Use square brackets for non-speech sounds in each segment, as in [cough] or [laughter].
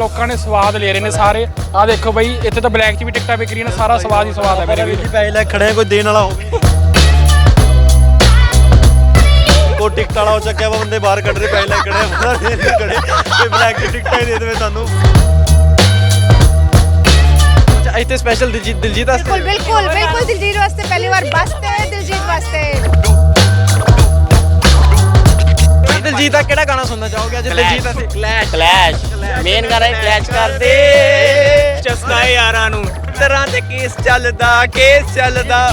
ਲੋਕਾਂ ਨੇ ਸਵਾਦ ਲੈ ਰਹੇ ਨੇ ਸਾਰੇ। ਆ ਦੇਖੋ ਬਈ ਇੱਥੇ ਤਾਂ ਬਲੈਕ 'ਚ ਵੀ ਟਿਕਟਾਂ ਵਿਕ ਰਹੀਆਂ ਨੇ ਸਾਰਾ ਸਵਾਦ ਹੀ ਸਵਾਦ ਹੈ ਮੇਰੇ ਵੀਰ ਜੀ ਪੈਸੇ ਲੈ ਕੇ ਖੜੇ ਕੋਈ ਦੇਣ ਵਾਲਾ ਹੋਵੇ। ਕੋਈ ਟਿਕਟ ਵਾਲਾ ਉਹ ਚੱਕਿਆ ਵਾ ਬੰਦੇ ਬਾਹਰ ਕੱਢ ਰਹੇ ਪੈਸੇ ਲੈ ਕੇ ਖੜੇ ਆ, ਬੰਦਾ ਦੇਣ ਨਹੀਂ ਖੜੇ। ਕੋਈ ਬਲੈਕ ਦੀ ਟਿਕਟਾਂ ਹੀ ਦੇ ਦੇਵੇ ਸਾਨੂੰ ਅੱਛਾ ਇੱਥੇ ਸਪੈਸ਼ਲ ਦਿਲਜੀਤ ਦਿਲਜੀਤ ਵਾਸਤੇ? ਬਿਲਕੁਲ ਬਿਲਕੁਲ ਬਿਲਕੁਲ ਦਿਲਜੀਤ ਵਾਸਤੇ ਪਹਿਲੀ ਵਾਰ ਬਸ ਤੇ ਦਿਲਜੀਤ ਵਾਸਤੇ। ਦਿਲਜੀਤ ਦਾ ਕਿਹੜਾ ਗਾਣਾ ਸੁਣਨਾ ਚਾਹੋਗੇ? ਅੱਜ ਦਿਲਜੀਤ ਵਾਸਤੇ ਕਲੈਸ਼। ਕਲੈਸ਼। ਮੇਨ ਗਾਣਾ ਹੀ ਕਲੈਸ਼ ਕਰਦੇ। ਚਸਕਾ ਯਾਰਾਂ ਨੂੰ। ਤਰ੍ਹਾਂ ਤੇ ਕੇਸ ਚੱਲਦਾ ਕੇਸ ਚੱਲਦਾ।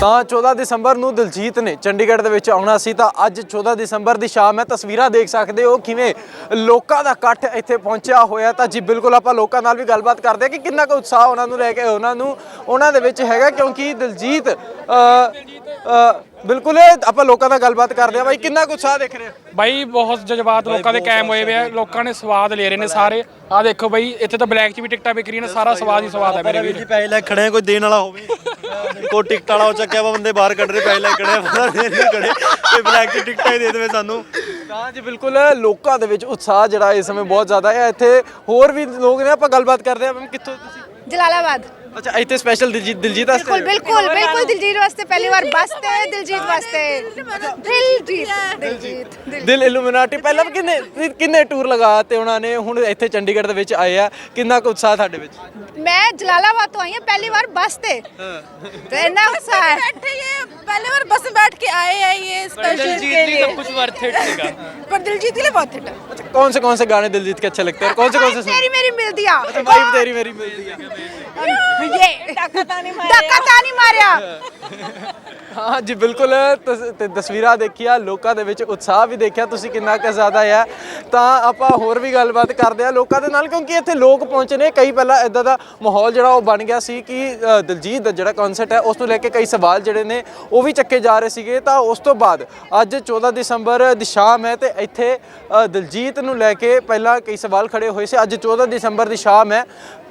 ਤਾਂ 14 ਦਸੰਬਰ ਨੂੰ ਦਿਲਜੀਤ ਨੇ ਚੰਡੀਗੜ੍ਹ ਦੇ ਵਿੱਚ ਆਉਣਾ ਸੀ ਤਾਂ ਅੱਜ 14 ਦਸੰਬਰ ਦੀ ਸ਼ਾਮ ਹੈ। ਤਸਵੀਰਾਂ ਦੇਖ ਸਕਦੇ ਹੋ ਕਿਵੇਂ ਲੋਕਾਂ ਦਾ ਇਕੱਠ ਇੱਥੇ ਪਹੁੰਚਿਆ ਹੋਇਆ ਤਾਂ ਜੀ ਬਿਲਕੁਲ ਆਪਾਂ ਲੋਕਾਂ ਨਾਲ ਵੀ ਗੱਲਬਾਤ ਕਰਦੇ ਹਾਂ ਕਿ ਕਿੰਨਾ ਕੁ ਉਤਸ਼ਾਹ ਉਹਨਾਂ ਨੂੰ ਲੈ ਕੇ ਉਹਨਾਂ ਨੂੰ ਉਹਨਾਂ ਦੇ ਵਿੱਚ ਹੈਗਾ ਕਿਉਂਕਿ ਦਿਲਜੀਤ ਅ, ਅ, ਬਿਲਕੁਲ ਆਪਾਂ ਲੋਕਾਂ ਨਾਲ ਗੱਲਬਾਤ ਕਰਦੇ ਹਾਂ। ਬਾਈ ਕਿੰਨਾ ਕੁ ਉਤਸ਼ਾਹ ਦੇਖ ਰਹੇ ਹੋ? ਬਾਈ ਬਹੁਤ ਜਜ਼ਬਾਤ ਲੋਕਾਂ ਦੇ ਕਾਇਮ ਹੋਏ ਵੇ ਆ। ਲੋਕਾਂ ਨੇ ਸਵਾਦ ਲੈ ਰਹੇ ਨੇ ਸਾਰੇ। ਆ ਦੇਖੋ ਬਈ ਇੱਥੇ ਤਾਂ ਬਲੈਕ 'ਚ ਵੀ ਟਿਕਟਾਂ ਵਿਕ ਰਹੀਆਂ ਨੇ ਸਾਰਾ ਸਵਾਦ ਹੀ ਸਵਾਦ ਹੈ ਮੇਰੇ ਵੀਰ। ਜੀ ਪੈਸੇ ਲੈ ਖੜੇ ਆ, ਕੋਈ ਦੇਣ ਵਾਲਾ ਹੋਵੇ। ਕੋਈ ਟਿਕਟ ਵਾਲਾ ਉਹ ਚੱਕਿਆ ਵਾ ਬੰਦੇ ਬਾਹਰ ਕੱਢ ਰਹੇ ਪੈਸੇ ਲੈ ਖੜੇ ਆ, ਬੰਦਾ ਦੇਣ ਨਹੀਂ ਖੜੇ। ਕੋਈ ਬਲੈਕ ਦੀ ਟਿਕਟਾਂ ਹੀ ਦੇ ਦੇਵੇ ਸਾਨੂੰ। ਤਾਂ ਜੀ ਬਿਲਕੁਲ ਲੋਕਾਂ ਦੇ ਵਿੱਚ ਉਤਸ਼ਾਹ ਜਿਹੜਾ ਇਸ ਸਮੇਂ ਬਹੁਤ ਜ਼ਿਆਦਾ ਹੈ। ਇੱਥੇ ਹੋਰ ਵੀ ਲੋਕ ਨੇ ਆਪਾਂ ਗੱਲਬਾਤ ਕਰਦੇ ਆ ਕਿੱਥੋਂ ਤੁਸੀਂ? ਜਲਾਲਾਬਾਦ। ਅੱਛਾ ਇੱਥੇ ਸਪੈਸ਼ਲ ਦਿਲਜੀਤ ਦਿਲਜੀਤ ਵਾਸਤੇ ਬਿਲਕੁਲ ਬਿਲਕੁਲ ਬਿਲਕੁਲ ਦਿਲਜੀਤ ਵਾਸਤੇ ਪਹਿਲੀ ਵਾਰ ਬਸ ਤੇ ਦਿਲਜੀਤ ਵਾਸਤੇ ਦਿਲਜੀਤ ਦਿਲਜੀਤ ਦਿਲ- ਦਿਲ ਇਲੂਮੀਨਾਟੀ ਪਹਿਲਾਂ ਵੀ ਕਿੰਨੇ ਕਿੰਨੇ ਟੂਰ ਲਗਾ ਤੇ ਉਹਨਾਂ ਨੇ ਹੁਣ ਇੱਥੇ ਚੰਡੀਗੜ੍ਹ ਦੇ ਵਿੱਚ ਆਏ ਆ ਕਿੰਨਾ ਕੁ ਉਤਸ਼ਾਹ ਤੁਹਾਡੇ ਵਿੱਚ ਮੈਂ ਜਲਾਲਾਬਾਦ ਤੋਂ ਆਈ ਹਾਂ ਪਹਿਲੀ ਵਾਰ बस ਤੇ ਤੇ ਇੰਨਾ ਉਤਸ਼ਾਹ ਹੈ बैठे ये पहले बार बस में बैठ के आए हैं ये स्पेशल के लिए ਕੁਝ ਵਰਥ ਇਟ ਸੀਗਾ पर दिलजीत के लिए बहुत हिट है अच्छा कौन से कौन से गाने दिलजीत के अच्छे लगते हैं और कौन से कौन से तेरी मेरी मिलती आ वाइब तेरी मेरी मिलती है ਇਹ ਜੀ ਬਿਲਕੁਲ ਤੇ ਤਸਵੀਰਾਂ ਦੇਖੀਆਂ ਲੋਕਾਂ ਦੇ ਵਿੱਚ ਉਤਸ਼ਾਹ ਵੀ ਦੇਖਿਆ ਤੁਸੀਂ ਕਿੰਨਾ ਕੁ ਜ਼ਿਆਦਾ ਹੈ ਤਾਂ ਆਪਾਂ ਹੋਰ ਵੀ ਗੱਲਬਾਤ ਕਰਦੇ ਆ ਲੋਕਾਂ ਦੇ ਨਾਲ ਕਿਉਂਕਿ ਇੱਥੇ ਲੋਕ ਪਹੁੰਚੇ ਨੇ ਕਈ ਪਹਿਲਾਂ ਇਦਾਂ ਦਾ ਮਾਹੌਲ ਜਿਹੜਾ ਉਹ ਬਣ ਗਿਆ ਸੀ ਕਿ ਅ, ਦਿਲਜੀਤ ਦਾ ਜਿਹੜਾ ਕਨਸਰਟ ਹੈ ਉਸ ਨੂੰ ਲੈ ਕੇ ਕਈ ਸਵਾਲ ਜਿਹੜੇ ਨੇ ਉਹ ਵੀ ਚੱਕੇ ਜਾ ਰਹੇ ਸੀਗੇ ਤਾਂ ਉਸ ਤੋਂ ਬਾਅਦ ਅੱਜ 14 ਦਸੰਬਰ ਦੀ ਸ਼ਾਮ ਹੈ ਤੇ ਇੱਥੇ ਅ, ਦਿਲਜੀਤ ਨੂੰ ਲੈ ਕੇ ਪਹਿਲਾਂ ਕਈ ਸਵਾਲ ਖੜੇ ਹੋਏ ਸੀ ਅੱਜ 14 ਦਸੰਬਰ ਦੀ ਸ਼ਾਮ ਹੈ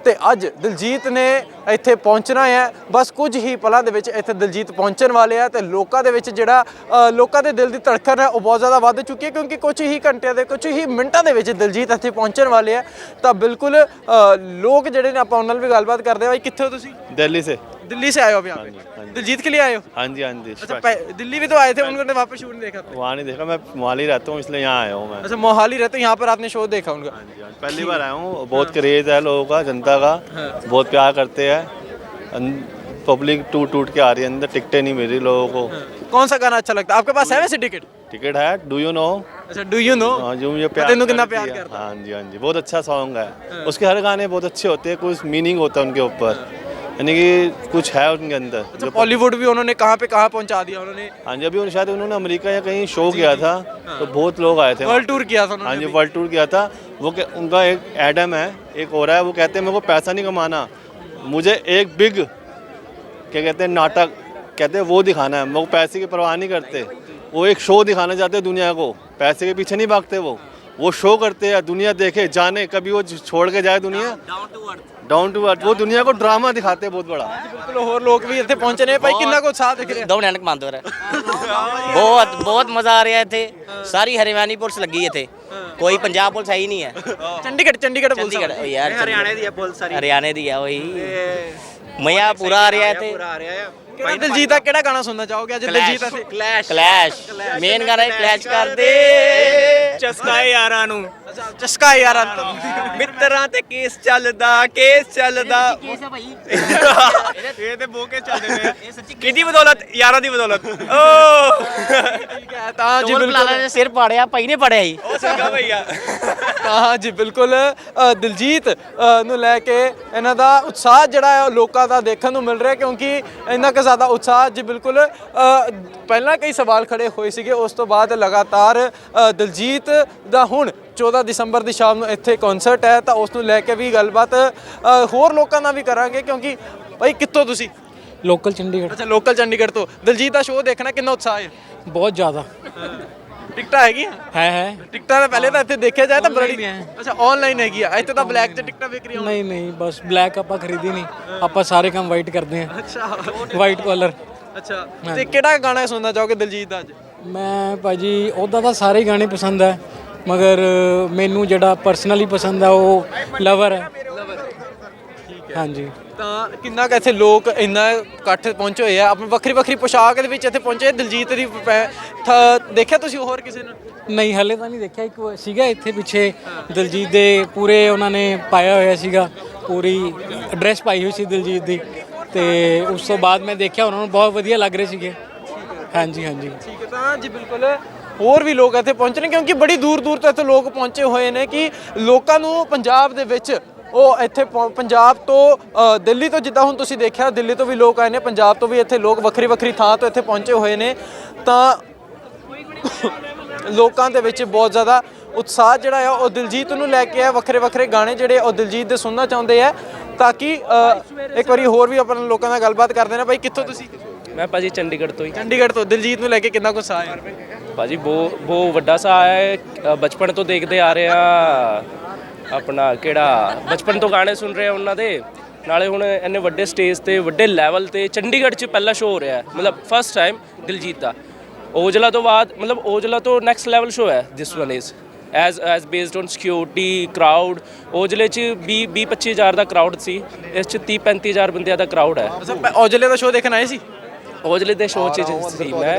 ਤੇ ਅੱਜ ਦਿਲਜੀਤ ਨੇ ਇੱਥੇ ਪਹੁੰਚਣਾ ਹੈ। ਬਸ ਕੁਝ ਹੀ ਪਲਾਂ ਦੇ ਵਿੱਚ ਇੱਥੇ ਦਿਲਜੀਤ ਪਹੁੰਚਣ ਵਾਲੇ ਆ ਤੇ ਲੋਕਾਂ ਦੇ ਵਿੱਚ ਜਿਹੜਾ ਲੋਕਾਂ ਦੇ ਦਿਲ ਦੀ ਧੜਕਣ ਹੈ ਉਹ ਬਹੁਤ ਜ਼ਿਆਦਾ ਵੱਧ ਚੁੱਕੀ ਹੈ ਕਿਉਂਕਿ ਕੁਝ ਹੀ ਘੰਟਿਆਂ ਦੇ, ਕੁਝ ਹੀ ਮਿੰਟਾਂ ਦੇ ਵਿੱਚ ਦਿਲਜੀਤ ਇੱਥੇ ਪਹੁੰਚਣ ਵਾਲੇ ਆ। ਤਾਂ ਬਿਲਕੁਲ ਲੋਕ ਜਿਹੜੇ ਨੇ ਆਪਾਂ ਉਹਨਾਂ ਨਾਲ ਵੀ ਗੱਲਬਾਤ ਕਰਦੇ ਆ ਭਾਈ ਕਿੱਥੇ ਹੋ ਤੁਸੀਂ? दिल्ली से। दिल्ली से आए हो अभी यहाँ पे दिलजीत के लिए आए हो? हाँ जी हाँ जी अच्छा पह- दिल्ली भी तो आए थे उन्होंने वहाँ पे शूट नहीं देखा वहाँ नहीं देखा मैं मोहाली रहता हूँ इसलिए यहाँ आया हूँ मैं। अच्छा मोहाली रहते हो यहाँ पर आपने शो देखा उनका? हाँ जी, हाँ, पहली बार आया हूँ बहुत क्रेज है लोगों का जनता का बहुत प्यार करते हैं। पब्लिक टूट टूट के आ रही है अंदर टिकटें नहीं मिल रही लोगों को। कौन सा गाना अच्छा लगता है? आपके पास है वैसे टिकट? टिकट है डू यू नो अच्छा डू यू नो हाँ जो मुझे प्यार तेनू कितना करती है। करता हाँ। जी हाँ जी बहुत अच्छा सॉन्ग है। उसके हर गाने बहुत अच्छे होते हैं कुछ मीनिंग होता है उनके ऊपर। यानी कि कुछ है उनके अंदर। अच्छा बॉलीवुड भी उन्होंने कहाँ पे कहाँ पहुँचा दिया उन्होंने? हाँ जी अभी उन- शायद उन्होंने अमेरिका या कहीं शो किया था तो बहुत लोग आए थे वर्ल्ड टूर किया था हाँ जी वर्ल्ड टूर किया था। वो उनका एक एडम है एक और है वो कहते हैं मेरे को पैसा नहीं कमाना। मुझे एक बिग क्या कहते हैं नाटक कहते हैं वो दिखाना है। मेरे को पैसे की परवाह नहीं करते। वो एक शो दिखाना चाहते हैं दुनिया को। पैसे के पीछे नहीं भागते वो। वो शो करते हैं दुनिया देखे जाने कभी वो छोड़ के जाए दुनिया डाउन टू अर्थ वो दुनिया को ड्रामा दिखाते हैं बहुत बड़ा ਬਿਲਕੁਲ ਹੋਰ ਲੋਕ ਵੀ ਇੱਥੇ ਪਹੁੰਚੇ ਨੇ ਭਾਈ ਕਿੰਨਾ ਕੁ ਉਤਸ਼ਾਹ ਦਿਖ ਰਿਹਾ ਦੋ ਮਿੰਟ ਮੰਦ ਹੋ ਰਿਹਾ ਬਹੁਤ ਬਹੁਤ ਮਜ਼ਾ ਆ ਰਿਹਾ ਇੱਥੇ ਸਾਰੀ ਹਰਿਆਣੀ ਪੁਲਿਸ ਲੱਗੀ ਇੱਥੇ ਕੋਈ ਪੰਜਾਬ ਪੁਲਿਸ ਹੈ ਹੀ ਨਹੀਂ ਹੈ ਚੰਡੀਗੜ੍ਹ ਚੰਡੀਗੜ੍ਹ ਪੁਲਿਸ ਚੰਡੀਗੜ੍ਹ ਉਹ ਯਾਰ ਹਰਿਆਣੇ ਦੀ ਹੈ ਪੁਲਿਸ ਸਾਰੀ ਹਰਿਆਣੇ ਦੀ ਹੈ ਉਹੀ ਮਜ਼ਾ ਪੂਰਾ ਆ ਰਿਹਾ ਇੱਥੇ ਕਿਹੜਾ ਦਿਲਜੀਤ ਦਾ ਕਿਹੜਾ ਗਾਣਾ ਸੁਣਨਾ ਚਾਹੋਗੇ ਅੱਜ ਦਿਲਜੀਤ ਅਸੀਂ ਕਲੈਸ਼ ਕਲੈਸ਼ ਮੇਨ ਗਾਣਾ ਹੀ ਕਲੈਸ਼ ਕਰਦੇ ਚਸਕਾਏ ਯਾਰਾਂ ਨੂੰ। ਚਸਕਾ ਯਾਰਾਂ ਨੂੰ ਮਿੱਤਰਾਂ ਤੇ ਕੇਸ ਚੱਲਦਾ ਕੇਸ ਚੱਲਦਾ। [laughs] ਇਹ ਤੇ ਬੋਕੇ ਚੱਲਦੇ ਪਏ ਕਿਹਦੀ ਬਦੌਲਤ? ਯਾਰਾਂ ਦੀ ਬਦੌਲਤ। ਓ! ਠੀਕ ਹੈ ਤਾਂ ਜੀ ਬਿਲਕੁਲ। ਸਿਰ ਪਾੜਿਆ ਭਾਈ ਨੇ ਪੜਿਆ ਹੀ ਉਹ ਸੰਗਾ ਭਈਆ। ਹਾਂ ਜੀ ਬਿਲਕੁਲ ਦਿਲਜੀਤ ਨੂੰ ਲੈ ਕੇ ਇਹਨਾਂ ਦਾ ਉਤਸ਼ਾਹ ਜਿਹੜਾ ਹੈ ਉਹ ਲੋਕਾਂ ਦਾ ਦੇਖਣ ਨੂੰ ਮਿਲ ਰਿਹਾ ਕਿਉਂਕਿ ਇੰਨਾ ਕੁ ਜ਼ਿਆਦਾ ਉਤਸ਼ਾਹ ਜੀ ਬਿਲਕੁਲ ਪਹਿਲਾਂ ਕਈ ਸਵਾਲ ਖੜੇ ਹੋਏ ਸੀਗੇ ਉਸ ਤੋਂ ਬਾਅਦ ਲਗਾਤਾਰ ਦਿਲਜੀਤ ਦਾ ਹੁਣ 14 ਦਸੰਬਰ ਦੀ ਸ਼ਾਮ ਨੂੰ ਇੱਥੇ ਕਨਸਰਟ ਹੈ ਤਾਂ ਉਸ ਨੂੰ ਲੈ ਕੇ ਵੀ ਗੱਲਬਾਤ ਹੋਰ ਲੋਕਾਂ ਨਾਲ ਵੀ ਕਰਾਂਗੇ ਕਿਉਂਕਿ ਭਾਈ ਕਿੱਥੋਂ ਤੁਸੀਂ? ਲੋਕਲ ਚੰਡੀਗੜ੍ਹ। ਅੱਛਾ ਲੋਕਲ ਚੰਡੀਗੜ੍ਹ ਤੋਂ। ਦਿਲਜੀਤ ਦਾ ਸ਼ੋਅ ਦੇਖਣਾ ਕਿੰਨਾ ਉਤਸ਼ਾਹ ਹੈ? ਬਹੁਤ ਜ਼ਿਆਦਾ। ਟਿਕਟਾਂ ਹੈਗੀਆਂ? ਹੈ ਹੈ। ਟਿਕਟਾਂ ਤਾਂ ਪਹਿਲੇ ਤਾਂ ਇੱਥੇ ਦੇਖਿਆ ਜਾਏ ਤਾਂ ਬੜੀ। ਅੱਛਾ ਆਨਲਾਈਨ ਹੈਗੀ ਆ। ਇੱਥੇ ਤਾਂ ਬਲੈਕ 'ਚ ਟਿਕਟਾਂ ਵਿਕ ਰਹੀਆਂ ਨਹੀਂ ਨਹੀਂ ਬਸ ਬਲੈਕ ਆਪਾਂ ਖਰੀਦੀ ਨਹੀਂ। ਆਪਾਂ ਸਾਰੇ ਕੰਮ ਵਾਈਟ ਕਰਦੇ ਹਾਂ। ਅੱਛਾ। ਵਾਈਟ ਕਲਰ ਅੱਛਾ। ਤੇ ਕਿਹੜਾ ਗਾਣਾ ਸੁਣਨਾ ਚਾਹੋਗੇ ਦਿਲਜੀਤ ਦਾ ਅੱਜ? ਮੈਂ ਭਾਜੀ ਉਹਦਾ ਤਾਂ ਸਾਰੇ ਗਾਣੇ ਪਸੰਦ ਹੈ। ਮਗਰ ਮੈਨੂੰ ਜਿਹੜਾ ਪਰਸਨਲੀ ਪਸੰਦ ਆ ਉਹ ਲਵਰ ਹੈ ਹਾਂਜੀ। ਤਾਂ ਕਿੰਨਾ ਕੁ ਇੱਥੇ ਲੋਕ ਇੰਨਾ ਇਕੱਠ ਪਹੁੰਚੇ ਹੋਏ ਆ? ਆਪਣੀ ਵੱਖਰੀ ਵੱਖਰੀ ਪੋਸ਼ਾਕ ਦੇ ਵਿੱਚ ਇੱਥੇ ਪਹੁੰਚੇ ਦਿਲਜੀਤ ਦੀ ਪੈ- ਥ- ਦੇਖਿਆ ਤੁਸੀਂ ਹੋਰ ਕਿਸੇ ਨੂੰ ਨਹੀਂ ਹਲੇ ਤਾਂ ਨਹੀਂ ਦੇਖਿਆ। ਇੱਕ ਸੀਗਾ ਇੱਥੇ ਪਿੱਛੇ। ਦਲਜੀਤ ਦੇ ਪੂਰੇ ਉਹਨਾਂ ਨੇ ਪਾਇਆ ਹੋਇਆ ਸੀਗਾ। ਪੂਰੀ ਡਰੈਸ ਪਾਈ ਹੋਈ ਸੀ ਦਲਜੀਤ ਦੀ। ਤੇ ਉਸ ਤੋਂ ਬਾਅਦ ਮੈਂ ਦੇਖਿਆ ਉਹਨਾਂ ਨੂੰ ਬਹੁਤ ਵਧੀਆ ਲੱਗ ਰਹੇ ਸੀਗੇ। ਹਾਂਜੀ ਹਾਂਜੀ। ਠੀਕ ਹੈ। ਤਾਂ ਜੀ ਬਿਲਕੁਲ ਹੋਰ ਵੀ ਲੋਕ ਇੱਥੇ ਪਹੁੰਚੇ ਨੇ ਕਿਉਂਕਿ ਬੜੀ ਦੂਰ ਦੂਰ ਤੋਂ ਇੱਥੇ ਲੋਕ ਪਹੁੰਚੇ ਹੋਏ ਨੇ ਕਿ ਲੋਕਾਂ ਨੂੰ ਪੰਜਾਬ ਦੇ ਵਿੱਚ ਉਹ ਇੱਥੇ ਪੰਜਾਬ ਤੋਂ ਦਿੱਲੀ ਤੋਂ ਜਿੱਦਾਂ ਹੁਣ ਤੁਸੀਂ ਦੇਖਿਆ ਦਿੱਲੀ ਤੋਂ ਵੀ ਲੋਕ ਆਏ ਨੇ ਪੰਜਾਬ ਤੋਂ ਵੀ ਇੱਥੇ ਲੋਕ ਵੱਖਰੀ ਵੱਖਰੀ ਥਾਂ ਤੋਂ ਇੱਥੇ ਪਹੁੰਚੇ ਹੋਏ ਨੇ। ਤਾਂ ਲੋਕਾਂ ਦੇ ਵਿੱਚ ਬਹੁਤ ਜ਼ਿਆਦਾ ਉਤਸ਼ਾਹ ਜਿਹੜਾ ਆ ਉਹ ਦਿਲਜੀਤ ਨੂੰ ਲੈ ਕੇ ਆ ਵੱਖਰੇ ਵੱਖਰੇ ਗਾਣੇ ਜਿਹੜੇ ਉਹ ਦਿਲਜੀਤ ਦੇ ਸੁਣਨਾ ਚਾਹੁੰਦੇ ਆ। ਤਾਂ ਕਿ ਇੱਕ ਵਾਰੀ ਹੋਰ ਵੀ ਆਪਾਂ ਲੋਕਾਂ ਨਾਲ ਗੱਲਬਾਤ ਕਰਦੇ ਨੇ ਭਾਈ ਕਿੱਥੋਂ ਤੁਸੀਂ? ਮੈਂ ਭਾਜੀ ਚੰਡੀਗੜ੍ਹ ਤੋਂ ਹੀ। ਚੰਡੀਗੜ੍ਹ ਤੋਂ ਦਿਲਜੀਤ ਨੂੰ ਲੈ ਕੇ ਕਿੰਨਾ ਕੁ ਸਾਹ ਹੈ ਭਾਜੀ ਬਹੁਤ ਬਹੁਤ ਵੱਡਾ ਸਾ ਹੈ ਬਚਪਨ ਤੋਂ ਦੇਖਦੇ ਆ ਰਹੇ ਆ ਆਪਣਾ ਕਿਹੜਾ, ਬਚਪਨ ਤੋਂ ਗਾਣੇ ਸੁਣ ਰਹੇ ਆ ਉਹਨਾਂ ਦੇ। ਨਾਲੇ ਹੁਣ ਇੰਨੇ ਵੱਡੇ ਸਟੇਜ ਤੇ, ਵੱਡੇ ਲੈਵਲ ਤੇ ਚੰਡੀਗੜ੍ਹ 'ਚ ਪਹਿਲਾ ਸ਼ੋਅ ਹੋ ਰਿਹਾ ਹੈ। ਮਤਲਬ ਫਸਟ ਟਾਈਮ ਦਿਲਜੀਤ ਦਾ। ਔਜਲਾ ਤੋਂ ਬਾਅਦ, ਮਤਲਬ ਔਜਲਾ ਤੋਂ ਨੈਕਸਟ ਲੈਵਲ ਸ਼ੋਅ ਹੈ this one is as as based on security crowd ਔਜਲੇ 'ਚ 20 20 25000 ਦਾ ਕਰਾਊਡ ਸੀ। ਇਸ 'ਚ 30 35000 ਬੰਦਿਆਂ ਦਾ ਕਰਾਊਡ ਹੈ। ਔਜਲੇ ਦਾ ਸ਼ੋਅ ਦੇਖਣ ਆਏ ਸੀ? ਔਜਲੇ ਦੇ ਸ਼ੋਅ 'ਚ ਸੀ ਮੈਂ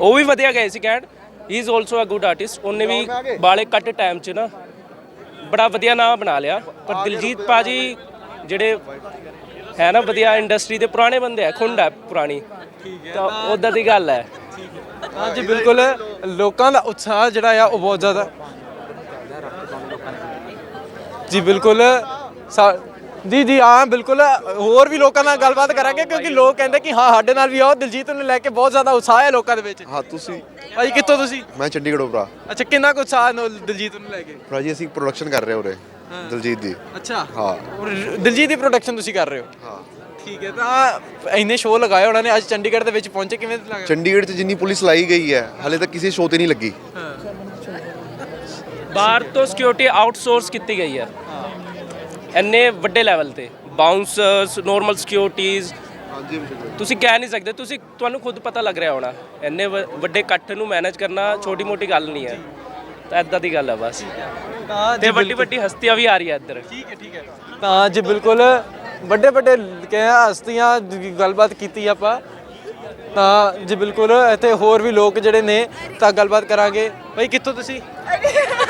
ਉਹ ਵੀ ਵਧੀਆ ਗਏ ਸੀ ਕੈਂਡ ਹੀ is also a good artist ਉਹਨੇ ਵੀ ਬਾਲੇ ਕੱਟ ਟਾਈਮ 'ਚ ਨਾ ਬੜਾ ਵਧੀਆ ਨਾਮ ਬਣਾ ਲਿਆ। ਪਰ ਦਿਲਜੀਤ ਪਾਜੀ ਜਿਹੜੇ ਹੈ ਨਾ ਵਧੀਆ ਇੰਡਸਟਰੀ ਦੇ ਪੁਰਾਣੇ ਬੰਦੇ ਆ ਖੁੰਡ ਹੈ ਪੁਰਾਣੀ। ਤਾਂ ਉਦਾਂ ਦੀ ਗੱਲ ਹੈ। ਹਾਂ ਜੀ ਬਿਲਕੁਲ। ਲੋਕਾਂ ਦਾ ਉਤਸ਼ਾਹ ਜਿਹੜਾ ਆ ਉਹ ਬਹੁਤ ਜ਼ਿਆਦਾ। ਜੀ ਬਿਲਕੁਲ। ਸਾ- ਜੀ ਜੀ ਹਾਂ ਬਿਲਕੁਲ। ਹੋਰ ਵੀ ਲੋਕਾਂ ਨਾਲ ਗੱਲਬਾਤ ਕਰਾਂਗੇ ਕਿਉਂਕਿ ਲੋਕ ਕਹਿੰਦੇ ਕਿ ਹਾਂ ਸਾਡੇ ਨਾਲ ਵੀ ਆਓ। ਦਿਲਜੀਤ ਨੂੰ ਲੈ ਕੇ ਬਹੁਤ ਜ਼ਿਆਦਾ ਉਤਸ਼ਾਹ ਹੈ ਲੋਕਾਂ ਦੇ ਵਿੱਚ। ਹਾਂ ਤੁਸੀਂ ਭਾਈ ਕਿੱਥੋਂ ਤੁਸੀਂ? ਮੈਂ ਚੰਡੀਗੜ੍ਹੋਂ ਭਰਾ। ਅੱਛਾ ਕਿੰਨਾ ਕੁ ਉਤਸ਼ਾਹ ਹੈ ਦਿਲਜੀਤ ਨੂੰ ਲੈ ਕੇ? ਭਰਾ ਜੀ ਅਸੀਂ ਪ੍ਰੋਡਕਸ਼ਨ ਕਰ ਰਹੇ ਉਰੇ ਦਲਜੀਤ ਦੀ। ਅੱਛਾ। ਹਾਂ। ਔਰ ਦਿਲਜੀਤ ਦੀ ਪ੍ਰੋਡਕਸ਼ਨ ਤੁਸੀਂ ਕਰ ਰਹੇ ਹੋ? ਹਾਂ। ਠੀਕ ਹੈ ਤਾਂ ਇੰਨੇ ਸ਼ੋਅ ਲਗਾਏ ਉਹਨਾਂ ਨੇ ਅੱਜ ਚੰਡੀਗੜ੍ਹ ਦੇ ਵਿੱਚ ਪਹੁੰਚੇ ਕਿਵੇਂ ਲੱਗਾ? ਚੰਡੀਗੜ੍ਹ 'ਚ ਜਿੰਨੀ ਪੁਲਿਸ ਲਾਈ ਗਈ ਹੈ ਹਲੇ ਤੱਕ ਕਿਸੇ ਸ਼ੋਅ ਤੇ ਨਹੀਂ ਲੱਗੀ। ਬਾਹਰ ਤੋਂ ਸਿਕਿਉਰਿਟੀ ਆਊਟਸੋਰਸ ਕੀਤੀ ਗਈ ਹੈ। ਇੰਨੇ ਵੱਡੇ ਲੈਵਲ ਤੇ ਬਾਉਂਸਰਸ ਨਾਰਮਲ ਸਿਕਿਉਰਿਟੀਜ਼ ਤੁਸੀਂ ਕਹਿ ਨਹੀਂ ਸਕਦੇ ਤੁਸੀਂ ਤੁਹਾਨੂੰ ਖੁਦ ਪਤਾ ਲੱਗ ਰਿਹਾ ਹੋਣਾ ਇੰਨੇ ਵ- ਵੱਡੇ ਇਕੱਠ ਨੂੰ ਮੈਨੇਜ ਕਰਨਾ ਛੋਟੀ ਮੋਟੀ ਗੱਲ ਨਹੀਂ ਹੈ। ਤਾਂ ਐਦਾਂ ਦੀ ਗੱਲ ਹੈ ਬਸ। ਤਾਂ ਵੱਡੀ ਵੱਡੀ ਹਸਤੀਆਂ ਵੀ ਆ ਰਹੀ ਹੈ ਇੱਧਰ। ਠੀਕ ਹੈ ਠੀਕ ਹੈ। ਤਾਂ ਜੀ ਬਿਲਕੁਲ ਵੱਡੇ ਵੱਡੇ ਕਿਹਾ ਹਸਤੀਆਂ ਦੀ ਗੱਲਬਾਤ ਕੀਤੀ ਆਪਾਂ। ਤਾਂ ਜੀ ਬਿਲਕੁਲ ਇੱਥੇ ਹੋਰ ਵੀ ਲੋਕ ਜਿਹੜੇ ਨੇ ਤਾਂ ਗੱਲਬਾਤ ਕਰਾਂਗੇ। ਭਾਈ ਕਿੱਥੋਂ ਤੁਸੀਂ? [laughs]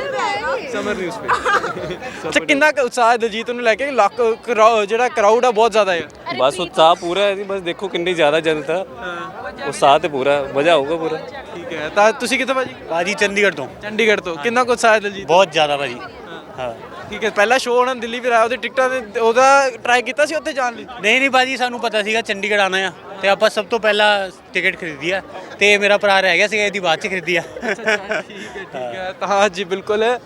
ਸਮਰ ਨਿਊਜ਼ पे ਅੱਛਾ ਕਿੰਨਾ ਕੁ ਉਤਸ਼ਾਹ ਹੈ ਦਿਲਜੀਤ ਨੂੰ ਲੈ ਕੇ? ਲੱਕ ਕਰਾਊ- ਜਿਹੜਾ ਕਰਾਊਡ ਆ ਬਹੁਤ ਜ਼ਿਆਦਾ ਹੈ। ਬਸ ਉਤਸ਼ਾਹ ਪੂਰਾ ਹੈ ਜੀ ਬਸ ਦੇਖੋ ਕਿੰਨੀ ਜ਼ਿਆਦਾ ਜਨਤਾ। ਉਤਸ਼ਾਹ ਤੇ ਪੂਰਾ ਮਜ਼ਾ ਆਊਗਾ ਪੂਰਾ। ਠੀਕ ਹੈ ਤਾਂ ਤੁਸੀਂ ਕਿੱਥੋਂ ਭਾਜੀ? ਭਾਜੀ ਚੰਡੀਗੜ੍ਹ ਤੋਂ। ਚੰਡੀਗੜ੍ਹ ਤੋਂ। ਕਿੰਨਾ ਕੁ ਉਤਸ਼ਾਹ ਹੈ ਦਿਲਜੀਤ? ਬਹੁਤ ਜ਼ਿਆਦਾ ਭਾਜੀ। ਹਾਂ। ਠੀਕ ਹੈ ਪਹਿਲਾ ਸ਼ੋਅ ਉਹਨਾਂ ਨੇ ਦਿੱਲੀ ਵੀ ਆਇਆ ਉਹਦੇ ਟਿਕਟਾਂ ਦੇ ਉਹਦਾ ਟਰਾਈ ਕੀਤਾ ਸੀ ਉੱਥੇ ਜਾਣ ਲਈ? ਨਹੀਂ ਨਹੀਂ ਭਾਜੀ ਸਾਨੂੰ ਪਤਾ ਸੀਗਾ ਚੰਡੀਗੜ੍ਹ ਆਣਾ ਆ। ਤੇ ਆਪਾਂ ਸਭ ਤੋਂ ਪਹਿਲਾਂ ਟਿਕਟ ਖਰੀਦੀ ਆ। ਤੇ ਮੇਰਾ ਭਰਾ ਰਹਿ ਗਿਆ ਸੀਗਾ ਇਹਦੀ ਬਾਅਦ ਚ ਖਰੀਦੀ ਆ। ਠੀਕ ਹੈ ਤਾਂ ਹਾਂ। ਜੀ ਬਿਲਕੁਲ।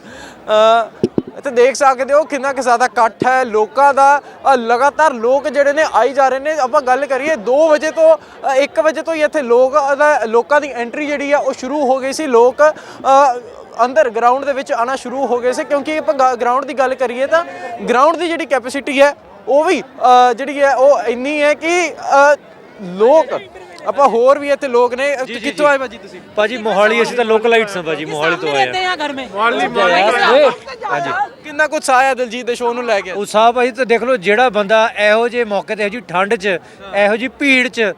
ਅ ਇੱਥੇ ਦੇਖ ਸਕਦੇ ਹੋ ਕਿੰਨਾ ਕੁ ਜ਼ਿਆਦਾ ਇਕੱਠ ਹੈ। ਲੋਕਾਂ ਦਾ ਲਗਾਤਾਰ ਲੋਕ ਜਿਹੜੇ ਨੇ ਆਈ ਜਾ ਰਹੇ ਨੇ। ਆਪਾਂ ਗੱਲ ਕਰੀਏ 2 ਵਜੇ ਤੋਂ 1 ਵਜੇ ਤੋਂ ਹੀ ਇੱਥੇ ਲੋਕ ਲੋਕਾਂ ਦੀ ਐਂਟਰੀ ਜਿਹੜੀ ਆ, ਉਹ ਸ਼ੁਰੂ ਹੋ ਗਈ ਸੀ। ਲੋਕ ਅੰਦਰ ਗਰਾਊਂਡ ਦੇ ਵਿੱਚ ਆਣਾ ਸ਼ੁਰੂ ਹੋ ਗਏ ਸੀ। ਕਿਉਂਕਿ ਆਪਾਂ ਗਰਾਊਂਡ ਦੀ ਗੱਲ ਕਰੀਏ ਤਾਂ ਗਰਾਊਂਡ ਦੀ ਜਿਹੜੀ ਕੈਪੈਸਿਟੀ ਹੈ, ਉਹ ਵੀ ਜਿਹੜੀ ਹੈ, ਉਹ ਇੰਨੀ ਹੈ ਕਿ ਲੋਕ ਆਪਾਂ ਹੋਰ ਵੀ ਇੱਥੇ ਲੋਕ ਨੇ ਕਿੱਥੋਂ ਆਏ ਭਾਜੀ ਤੁਸੀਂ ਭਾਜੀ ਮੋਹਾਲੀ ਅਸੀਂ ਤਾਂ ਲੋਕਲਾਈਟਸ ਹਾਂ ਭਾਜੀ ਮੋਹਾਲੀ ਤੋਂ ਆਏ ਆ ਕਿੰਨਾ ਕੁ ਉਤਸ਼ਾਹ ਹੈ ਦਿਲਜੀਤ ਦੇ ਸ਼ੋਅ ਨੂੰ ਲੈ ਕੇ? ਉਤਸ਼ਾਹ ਭਾਜੀ ਤਾਂ ਦੇਖ ਲਓ ਜਿਹੜਾ ਬੰਦਾ ਇਹੋ ਜਿਹੇ ਮੌਕੇ ਤੇ ਇਹੋ ਜਿਹੀ ਠੰਡ 'ਚ ਇਹੋ ਜਿਹੀ ਭੀੜ 'ਚ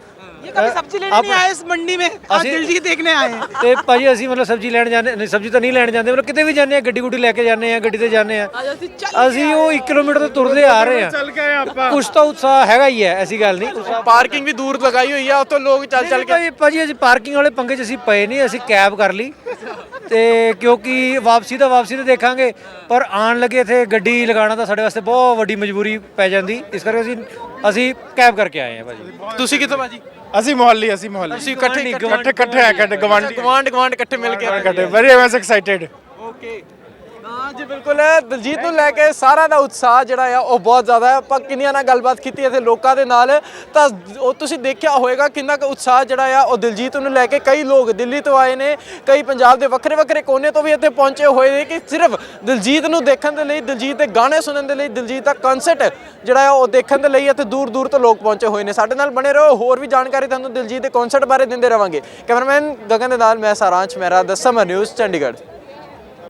ਸਬਜ਼ੀ ਲੈਣ ਨਹੀਂ ਆਏ ਇਸ ਮੰਡੀ ਮੇ ਅੱਜ ਦਿਲਜੀਤ ਦੇਖਣੇ ਆਏ ਤੇ ਭਾਜੀ ਅਸੀਂ ਮਤਲਬ ਸਬਜ਼ੀ ਲੈਣ ਜਾਂਦੇ ਨਹੀਂ ਸਬਜ਼ੀ ਤਾਂ ਨਹੀਂ ਲੈਣ ਜਾਂਦੇ ਮਤਲਬ ਕਿਤੇ ਵੀ ਜਾਂਦੇ ਆ ਗੱਡੀ ਗੁੱਡੀ ਲੈ ਕੇ ਜਾਂਦੇ ਆ ਗੱਡੀ ਤੇ ਜਾਂਦੇ ਆ। ਅਸੀਂ ਉਹ 1 ਕਿਲੋਮੀਟਰ ਤੋਂ ਤੁਰਦੇ ਆ ਰਹੇ ਆ। ਚੱਲ ਗਏ ਆਪਾਂ। ਕੁਛ ਤਾਂ ਉਤਸ਼ਾਹ ਹੈਗਾ ਹੀ ਹੈ ਐਸੀ ਗੱਲ ਨਹੀਂ। ਉਤਸ਼ਾਹ ਪਾਰਕਿੰਗ ਵੀ ਦੂਰ ਲਗਾਈ ਹੋਈ ਆ ਉੱਥੋਂ ਲੋਕ ਚੱਲ ਚੱਲ ਕੇ ਭਾਜੀ ਭਾਜੀ ਅਸੀਂ ਪਾਰਕਿੰਗ ਵਾਲੇ ਪੰਗੇ 'ਚ ਅਸੀਂ ਪਏ ਨਹੀਂ ਅਸੀਂ ਕੈਬ ਕਰ ਲਈ। ਤੇ ਕਿਉਂਕਿ ਵਾਪਸੀ ਦਾ ਵਾਪਸੀ ਤੇ ਦੇਖਾਂਗੇ ਪਰ ਆਣ ਲੱਗੇ ਇੱਥੇ ਗੱਡੀ ਲਗਾਉਣਾ ਤਾਂ ਸਾਡੇ ਵਾਸਤੇ ਬਹੁਤ ਵੱਡੀ ਮਜਬੂਰੀ ਪੈ ਜਾਂਦੀ। ਇਸ ਕਰਕੇ ਅਸੀਂ ਅਸੀਂ ਕੈਬ ਕਰਕੇ ਆਏ ਹਾਂ ਭਾਜੀ। ਤੁਸੀਂ ਕਿੱਥੋਂ ਭਾਜੀ? ਅਸੀਂ ਮੁਹੱਲੀ ਅਸੀਂ ਮੁਹੱਲੀ। ਤੁਸੀਂ ਇਕੱਠੇ ਇਕੱਠੇ ਇਕੱਠੇ ਆ ਇਕੱਠੇ ਗਵਾਂਢੀ ਗਵਾਂਡ ਗਵਾਂਡ ਇਕੱਠੇ ਮਿਲ ਕੇ ਇਕੱਠੇ। ਵੈਰੀ ਐਕਸਾਈਟਿਡ ਓਕੇ ਹਾਂਜੀ, ਬਿਲਕੁਲ। ਦਲਜੀਤ ਨੂੰ ਲੈ ਕੇ ਸਾਰਿਆਂ ਦਾ ਉਤਸ਼ਾਹ ਜਿਹੜਾ ਆ, ਉਹ ਬਹੁਤ ਜ਼ਿਆਦਾ ਹੈ। ਆਪਾਂ ਕਿੰਨੀਆਂ ਨਾਲ ਗੱਲਬਾਤ ਕੀਤੀ ਇੱਥੇ ਲੋਕਾਂ ਦੇ ਨਾਲ, ਤਾਂ ਉਹ ਤੁਸੀਂ ਦੇਖਿਆ ਹੋਵੇਗਾ ਕਿੰਨਾ ਕੁ ਉਤਸ਼ਾਹ ਜਿਹੜਾ ਆ, ਉਹ ਦਲਜੀਤ ਨੂੰ ਲੈ ਕੇ ਕਈ ਲੋਕ ਦਿੱਲੀ ਤੋਂ ਆਏ ਨੇ, ਕਈ ਪੰਜਾਬ ਦੇ ਵੱਖਰੇ ਵੱਖਰੇ ਕੋਨੇ ਤੋਂ ਵੀ ਇੱਥੇ ਪਹੁੰਚੇ ਹੋਏ ਨੇ ਕਿ ਸਿਰਫ ਦਲਜੀਤ ਨੂੰ ਦੇਖਣ ਦੇ ਲਈ, ਦਲਜੀਤ ਦੇ ਗਾਣੇ ਸੁਣਨ ਦੇ ਲਈ, ਦਲਜੀਤ ਦਾ ਕਨਸਰਟ ਜਿਹੜਾ ਆ, ਉਹ ਦੇਖਣ ਦੇ ਲਈ ਇੱਥੇ ਦੂਰ ਦੂਰ ਤੋਂ ਲੋਕ ਪਹੁੰਚੇ ਹੋਏ ਨੇ। ਸਾਡੇ ਨਾਲ ਬਣੇ ਰਹੋ, ਹੋਰ ਵੀ ਜਾਣਕਾਰੀ ਤੁਹਾਨੂੰ ਦਿਲਜੀਤ ਦੇ ਕਨਸਰਟ ਬਾਰੇ ਦਿੰਦੇ ਰਵਾਂਗੇ। ਕੈਮਰਾਮੈਨ ਗਗਨ ਦੇ ਨਾਲ ਮੈਂ ਸਾਰਾਂਸ਼ ਮਹਿਰਾ ਦਾ ਸਮਰ ਨਿਊਜ਼, ਚੰਡੀਗੜ੍ਹ।